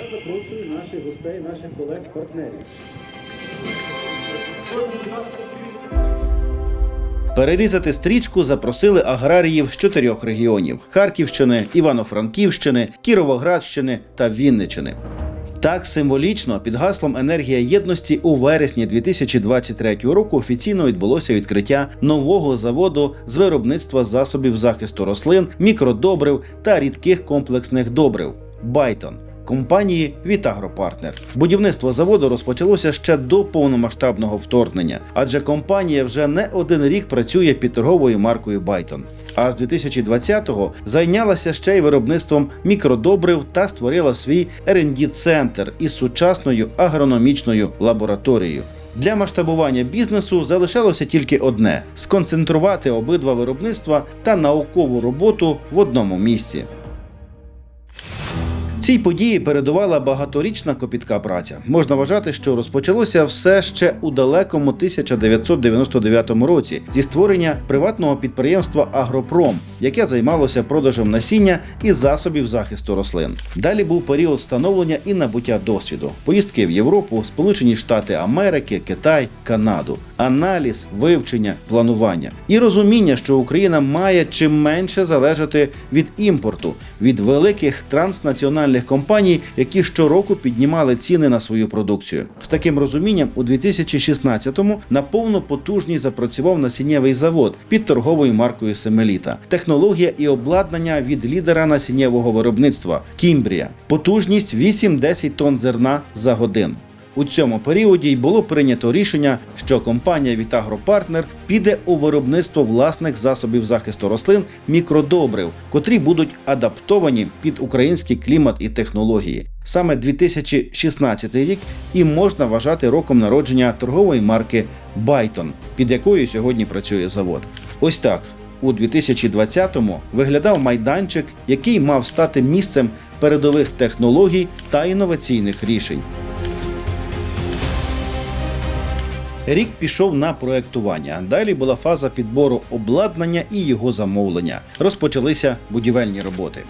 Я запрошую наших гостей, наших колег, партнерів. Перерізати стрічку запросили аграріїв з чотирьох регіонів: Харківщини, Івано-Франківщини, Кіровоградщини та Вінничини. Так символічно під гаслом енергія єдності у вересні 2023 року офіційно відбулося відкриття нового заводу з виробництва засобів захисту рослин, мікродобрив та рідких комплексних добрив Байтон. Компанії Вітагропартнер. Будівництво заводу розпочалося ще до повномасштабного вторгнення, адже компанія вже не один рік працює під торговою маркою Байтон. А з 2020-го зайнялася ще й виробництвом мікродобрив та створила свій rd центр із сучасною агрономічною лабораторією. Для масштабування бізнесу залишалося тільки одне сконцентрувати обидва виробництва та наукову роботу в одному місці. Цій події передувала багаторічна копітка праця. Можна вважати, що розпочалося все ще у далекому 1999 році зі створення приватного підприємства Агропром, яке займалося продажем насіння і засобів захисту рослин. Далі був період встановлення і набуття досвіду, поїздки в Європу, Сполучені Штати Америки, Китай, Канаду, аналіз, вивчення, планування і розуміння, що Україна має чим менше залежати від імпорту, від великих транснаціональних компаній, які щороку піднімали ціни на свою продукцію. З таким розумінням у 2016-му на повну потужність запрацював насіннєвий завод під торговою маркою Семеліта. Технологія і обладнання від лідера насіннєвого виробництва Кімбрія. Потужність 8-10 тонн зерна за годину. У цьому періоді й було прийнято рішення, що компанія Вітагропартнер піде у виробництво власних засобів захисту рослин мікродобрив, котрі будуть адаптовані під український клімат і технології. Саме 2016 рік і можна вважати роком народження торгової марки Байтон, під якою сьогодні працює завод. Ось так. У 2020-му виглядав майданчик, який мав стати місцем передових технологій та інноваційних рішень. Рік пішов на проектування. Далі була фаза підбору обладнання і його замовлення. Розпочалися будівельні роботи.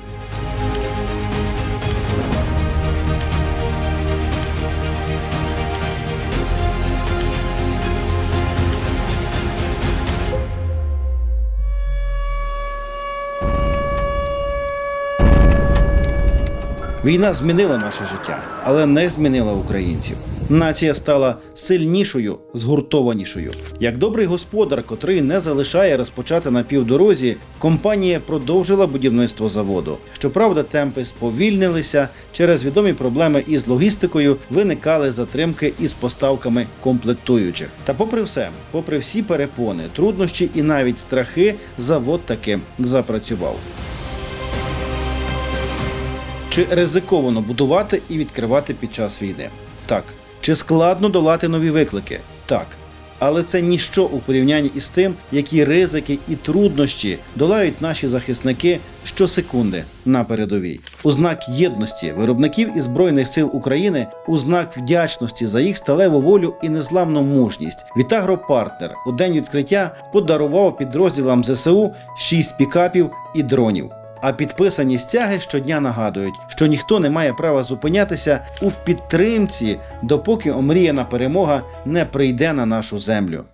Війна змінила наше життя, але не змінила українців. Нація стала сильнішою, згуртованішою. Як добрий господар, котрий не залишає розпочати на півдорозі, компанія продовжила будівництво заводу. Щоправда, темпи сповільнилися через відомі проблеми із логістикою, виникали затримки із поставками комплектуючих. Та, попри все, попри всі перепони, труднощі і навіть страхи, завод таки запрацював. Чи ризиковано будувати і відкривати під час війни? Так. Чи складно долати нові виклики? Так. Але це ніщо у порівнянні із тим, які ризики і труднощі долають наші захисники щосекунди на передовій. У знак єдності виробників і збройних сил України, у знак вдячності за їх сталеву волю і незламну мужність. Вітагропартнер у день відкриття подарував підрозділам ЗСУ 6 пікапів і дронів. А підписані стяги щодня нагадують, що ніхто не має права зупинятися у підтримці, допоки омріяна перемога не прийде на нашу землю.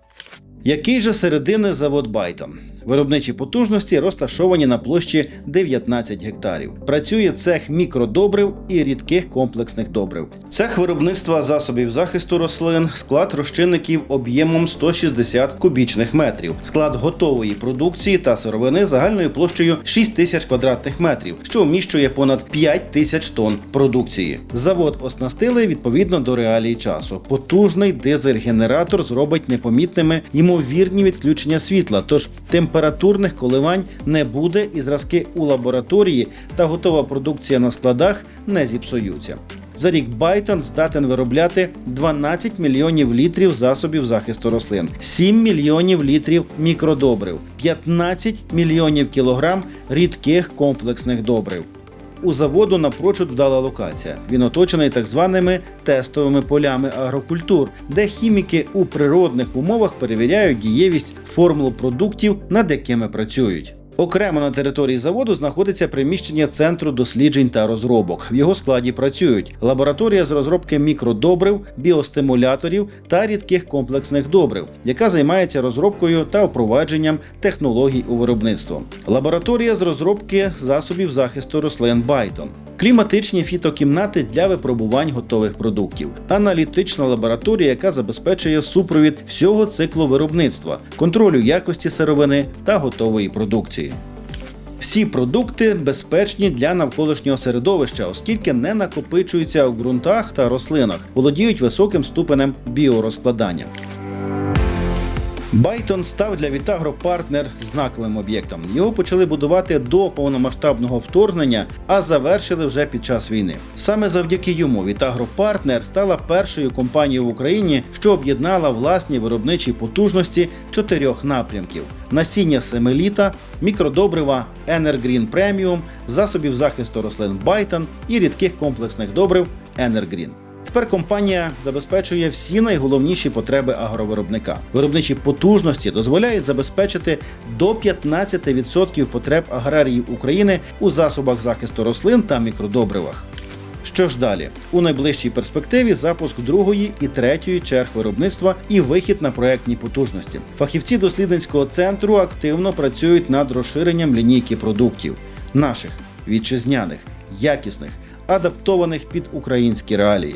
Який же середини завод Байтон? Виробничі потужності розташовані на площі 19 гектарів. Працює цех мікродобрив і рідких комплексних добрив. Цех виробництва засобів захисту рослин, склад розчинників об'ємом 160 кубічних метрів, склад готової продукції та сировини загальною площею 6 тисяч квадратних метрів, що вміщує понад 5 тисяч тонн продукції. Завод оснастили відповідно до реалій часу. Потужний дизель-генератор зробить непомітними ймовірні відключення світла, тож температурних коливань не буде, і зразки у лабораторії та готова продукція на складах не зіпсуються. За рік Байтон здатен виробляти 12 мільйонів літрів засобів захисту рослин, 7 мільйонів літрів мікродобрив, 15 мільйонів кілограм рідких комплексних добрив. У заводу напрочуд вдала локація. Він оточений так званими тестовими полями агрокультур, де хіміки у природних умовах перевіряють дієвість формул продуктів, над якими працюють. Окремо на території заводу знаходиться приміщення центру досліджень та розробок. В його складі працюють лабораторія з розробки мікродобрив, біостимуляторів та рідких комплексних добрив, яка займається розробкою та впровадженням технологій у виробництво. Лабораторія з розробки засобів захисту рослин Байтон. Кліматичні фітокімнати для випробувань готових продуктів, аналітична лабораторія, яка забезпечує супровід всього циклу виробництва, контролю якості сировини та готової продукції. Всі продукти безпечні для навколишнього середовища, оскільки не накопичуються у ґрунтах та рослинах, володіють високим ступенем біорозкладання. Байтон став для Вітагро партнер знаковим об'єктом. Його почали будувати до повномасштабного вторгнення, а завершили вже під час війни. Саме завдяки йому Вітагро Партнер стала першою компанією в Україні, що об'єднала власні виробничі потужності чотирьох напрямків: насіння семиліта, мікродобрива Енергрін Преміум, засобів захисту рослин Байтон і рідких комплексних добрив Енергрін. Тепер компанія забезпечує всі найголовніші потреби агровиробника. Виробничі потужності дозволяють забезпечити до 15% потреб аграріїв України у засобах захисту рослин та мікродобривах. Що ж далі? У найближчій перспективі запуск другої і третьої черг виробництва і вихід на проектні потужності. Фахівці дослідницького центру активно працюють над розширенням лінійки продуктів наших вітчизняних, якісних, адаптованих під українські реалії.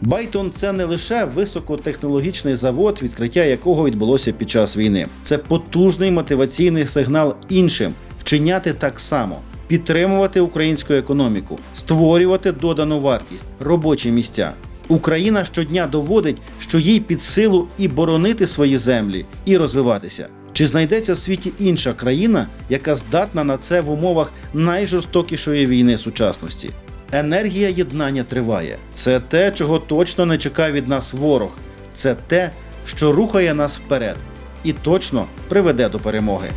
Байтон це не лише високотехнологічний завод, відкриття якого відбулося під час війни. Це потужний мотиваційний сигнал іншим вчиняти так само, підтримувати українську економіку, створювати додану вартість, робочі місця. Україна щодня доводить, що їй під силу і боронити свої землі, і розвиватися. Чи знайдеться в світі інша країна, яка здатна на це в умовах найжорстокішої війни сучасності? Енергія єднання триває. Це те, чого точно не чекає від нас ворог. Це те, що рухає нас вперед і точно приведе до перемоги.